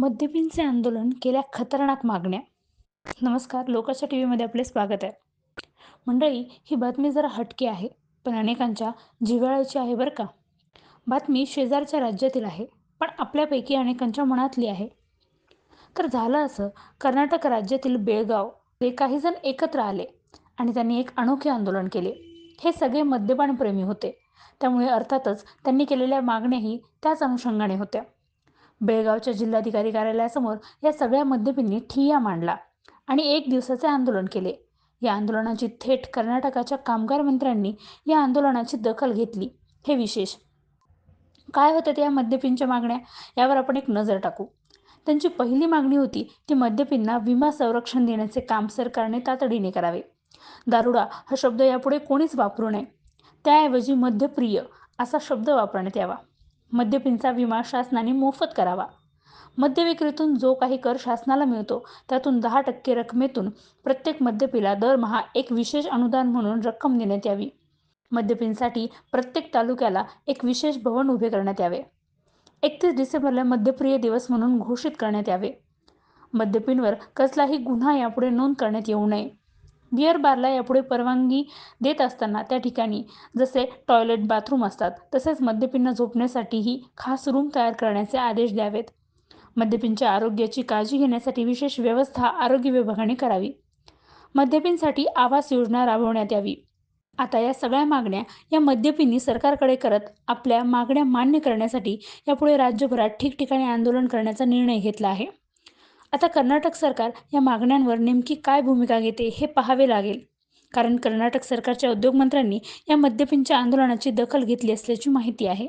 मद्यपींचे आंदोलन केल्या खतरनाक मागण्या. नमस्कार लोकांच्या टी व्हीमध्ये आपले स्वागत आहे. मंडळी ही बातमी जरा हटकी आहे पण अनेकांच्या जिव्हाळ्याची आहे बरं का. बातमी शेजारच्या राज्यातील आहे पण आपल्यापैकी अनेकांच्या मनातली आहे. तर झालं असं कर्नाटक राज्यातील बेळगाव हे काही जण एकत्र आले आणि त्यांनी एक अनोखे आंदोलन केले. हे सगळे मद्यपानप्रेमी होते. त्यामुळे अर्थातच त्यांनी केलेल्या मागण्याही त्याच अनुषंगाने होत्या. बेळगावच्या जिल्हाधिकारी कार्यालयासमोर या सगळ्या मद्यपींनी ठिय्या मांडला आणि एक दिवसाचे आंदोलन केले. या आंदोलनाची थेट कर्नाटकाच्या कामगार मंत्र्यांनी या आंदोलनाची दखल घेतली. हे विशेष. काय होत्या त्या मद्यपींच्या मागण्या? यावर आपण एक नजर टाकू. त्यांची पहिली मागणी होती ती मद्यपींना विमा संरक्षण देण्याचे काम सरकारने तातडीने करावे. दारुडा हा शब्द यापुढे कोणीच वापरू नये. त्याऐवजी मद्यप्रिय असा शब्द वापरण्यात यावा. मद्यपींचा विमा शासनाने मोफत करावा. मद्यविक्रीतून जो काही कर शासनाला मिळतो त्यातून दहा टक्के रकमेतून प्रत्येक मद्यपीला दरमहा एक विशेष अनुदान म्हणून रक्कम देण्यात यावी. मद्यपींसाठी प्रत्येक तालुक्याला एक विशेष भवन उभे करण्यात यावे. एकतीस डिसेंबरला मद्यप्रिय दिवस म्हणून घोषित करण्यात यावे. मद्यपींवर कसलाही गुन्हा यापुढे नोंद करण्यात येऊ नये. बिअर बारला यापुढे परवानगी देत असताना त्या ठिकाणी जसे टॉयलेट बाथरूम असतात तसेच मद्यपींना झोपण्यासाठीही खास रूम तयार करण्याचे आदेश द्यावेत. मद्यपींच्या आरोग्याची काळजी घेण्यासाठी विशेष व्यवस्था आरोग्य विभागाने करावी. मद्यपींसाठी आवास योजना राबवण्यात यावी. आता या सगळ्या मागण्या या मद्यपींनी सरकारकडे करत आपल्या मागण्या मान्य करण्यासाठी यापुढे राज्यभरात ठिकठिकाणी आंदोलन करण्याचा निर्णय घेतला आहे. आता कर्नाटक सरकार या मागण्यांवर नेमकी काय भूमिका घेते हे पाहावे लागेल. कारण कर्नाटक सरकारच्या उद्योगमंत्र्यांनी या मद्यपींच्या आंदोलनाची दखल घेतली असल्याची माहिती आहे.